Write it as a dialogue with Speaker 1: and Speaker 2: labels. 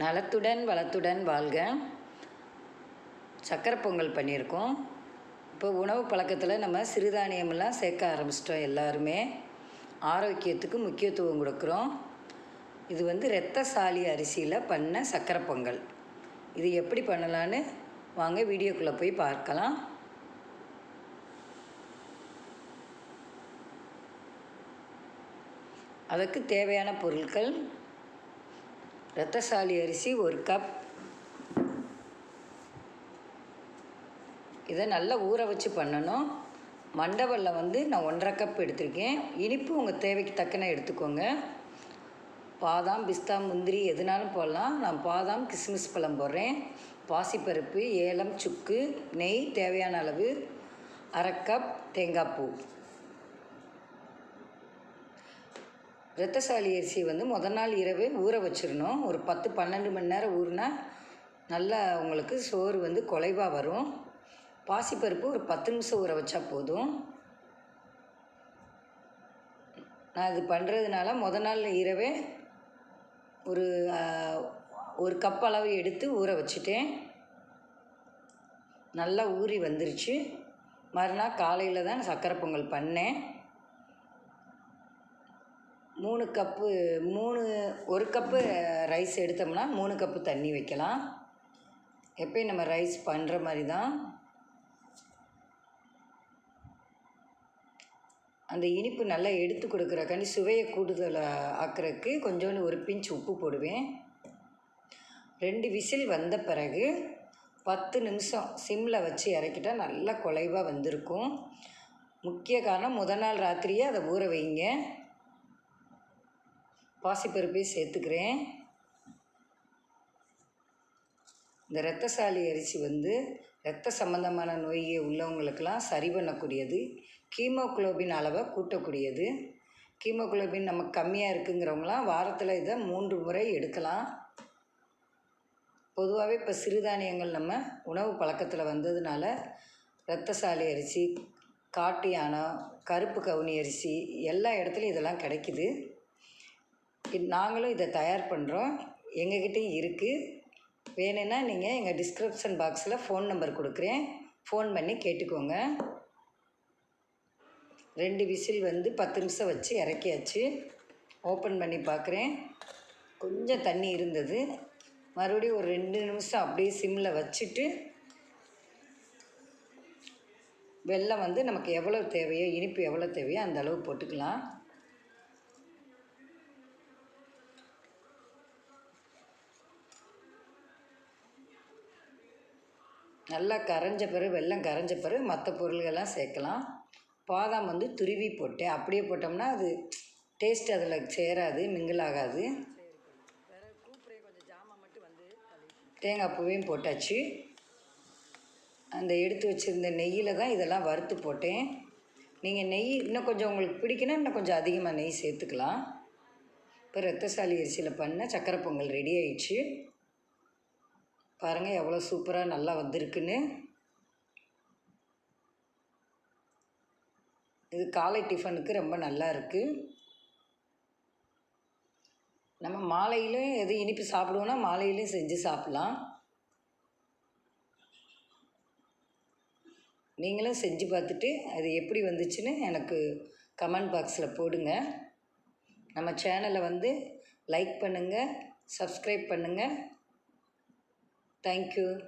Speaker 1: நலத்துடன் வளத்துடன் வாழ்க. சக்கரை பொங்கல் பண்ணியிருக்கோம். இப்போ உணவு பழக்கத்தில் நம்ம சிறுதானியமெல்லாம் சேர்க்க ஆரம்பிச்சிட்டோம் எல்லாருமே. ஆரோக்கியத்துக்கு முக்கியத்துவம் கொடுக்குறோம். இது வந்து இரத்தசாலி அரிசியில் பண்ண சக்கரை பொங்கல். இது எப்படி பண்ணலான்னு வாங்க வீடியோக்குள்ளே போய் பார்க்கலாம். அதுக்கு தேவையான பொருட்கள் ரத்தசாலி அரிசி ஒரு கப் இதை நல்லா ஊற வச்சு பண்ணணும். மண்டவல்ல வந்து நான் ஒன்றரை கப் எடுத்திருக்கேன். இனிப்பு உங்கள் தேவைக்கு தக்கன எடுத்துக்கோங்க. பாதாம் பிஸ்தா முந்திரி எதுனாலும் போடலாம். நான் பாதாம் கிஸ்மிஸ் பழம் போடுறேன். பாசிப்பருப்பு ஏலம் சுக்கு நெய் தேவையான அளவு அரை கப் தேங்காய் பூ. ரத்தசாலி அரிசி வந்து முதல் நாள் இரவே ஊற வச்சிடணும். ஒரு பத்து பன்னெண்டு மணி நேரம் ஊறினா நல்லா உங்களுக்கு சோறு வந்து குலைவாக வரும். பாசிப்பருப்பு ஒரு பத்து நிமிஷம் ஊற வச்சா போதும். நான் இது பண்ணுறதுனால முதல் நாள் இரவே ஒரு ஒரு கப் அளவு எடுத்து ஊற வச்சுட்டேன். நல்லா ஊறி வந்துருச்சு. மறுநாள் காலையில் தான் சக்கரை பொங்கல் பண்ணேன். மூணு கப்பு மூணு ஒரு கப்பு ரைஸ் எடுத்தோம்னா மூணு கப்பு தண்ணி வைக்கலாம். எப்பயும் நம்ம ரைஸ் பண்ணுற மாதிரி தான் அந்த இனிப்பு நல்லா எடுத்து கொடுக்குறக்காண்டி சுவையை கூடுதல் ஆக்கிறதுக்கு கொஞ்சோண்டு ஒரு பிஞ்ச் உப்பு போடுவேன். ரெண்டு விசில் வந்த பிறகு பத்து நிமிஷம் சிம்மில் வச்சு இறக்கிட்டால் நல்லா குலைவாக வந்திருக்கும். முக்கிய காரணம் முத நாள் ராத்திரியே அதை ஊற வைங்க. பாசிப்பருப்பையும் சேர்த்துக்கிறேன். இந்த இரத்தசாலி அரிசி வந்து இரத்த சம்பந்தமான நோய் உள்ளவங்களுக்கெல்லாம் சரி பண்ணக்கூடியது. கீமோகுளோபின் அளவை கூட்டக்கூடியது. கீமோக்ளோபின் நமக்கு கம்மியாக இருக்குங்கிறவங்களாம் வாரத்தில் இதை மூன்று முறை எடுக்கலாம். பொதுவாகவே இப்போ சிறுதானியங்கள் நம்ம உணவு பழக்கத்தில் வந்ததுனால இரத்தசாலி அரிசி காட்டு யானை கருப்பு கவுனி அரிசி எல்லா இடத்துலையும் இதெல்லாம் கிடைக்கிது. நாங்களும் இதை தயார் பண்ணுறோம் எங்கக்கிட்டேயும் இருக்குது வேணும்னா நீங்கள் எங்கள் டிஸ்கிரிப்ஷன் பாக்ஸில் ஃபோன் நம்பர் கொடுக்குறேன். ஃபோன் பண்ணி கேட்டுக்கோங்க. ரெண்டு விசில் வந்து பத்து நிமிஷம் வச்சு இறக்கியாச்சு. ஓப்பன் பண்ணி பார்க்குறேன் கொஞ்சம் தண்ணி இருந்தது. மறுபடியும் ஒரு ரெண்டு நிமிஷம் அப்படியே சிம்மில் வச்சுட்டு வெல்லம் வந்து நமக்கு எவ்வளோ தேவையோ இனிப்பு எவ்வளோ தேவையோ அந்த அளவு போட்டுக்கலாம். நல்லா கரைஞ்ச பிறகு வெள்ளம் கரைஞ்ச பிறகு மற்ற பொருள்கள்லாம் சேர்க்கலாம். பாதாம் வந்து துருவி போட்டேன் அப்படியே போட்டோம்னா அது டேஸ்ட் அதில் சேராது மிங்கிள் ஆகாது. தேங்காய் பூவையும் போட்டாச்சு. அந்த எடுத்து வச்சுருந்த நெய்யில் தான் இதெல்லாம் வறுத்து போட்டேன். நீங்கள் நெய் இன்னும் கொஞ்சம் உங்களுக்கு பிடிக்கணும்னா இன்னும் கொஞ்சம் அதிகமாக நெய் சேர்த்துக்கலாம். இப்போ ரத்தசாலி அரிசியில் பண்ண சக்கரை பொங்கல் ரெடி ஆயிடுச்சு. பாருங்கள் எவ்வளோ சூப்பராக நல்லா வந்திருக்குன்னு. இது காலை டிஃபனுக்கு ரொம்ப நல்லா இருக்குது நம்ம மாலையிலும் எது இனிப்பு சாப்பிடுவோன்னா மாலையிலையும் செஞ்சு சாப்பிட்லாம். நீங்களும் செஞ்சு பார்த்துட்டு அது எப்படி வந்துச்சுன்னு எனக்கு கமெண்ட் பாக்ஸில் போடுங்க. நம்ம சேனலை வந்து லைக் பண்ணுங்கள் சப்ஸ்கிரைப் பண்ணுங்கள் Thank you.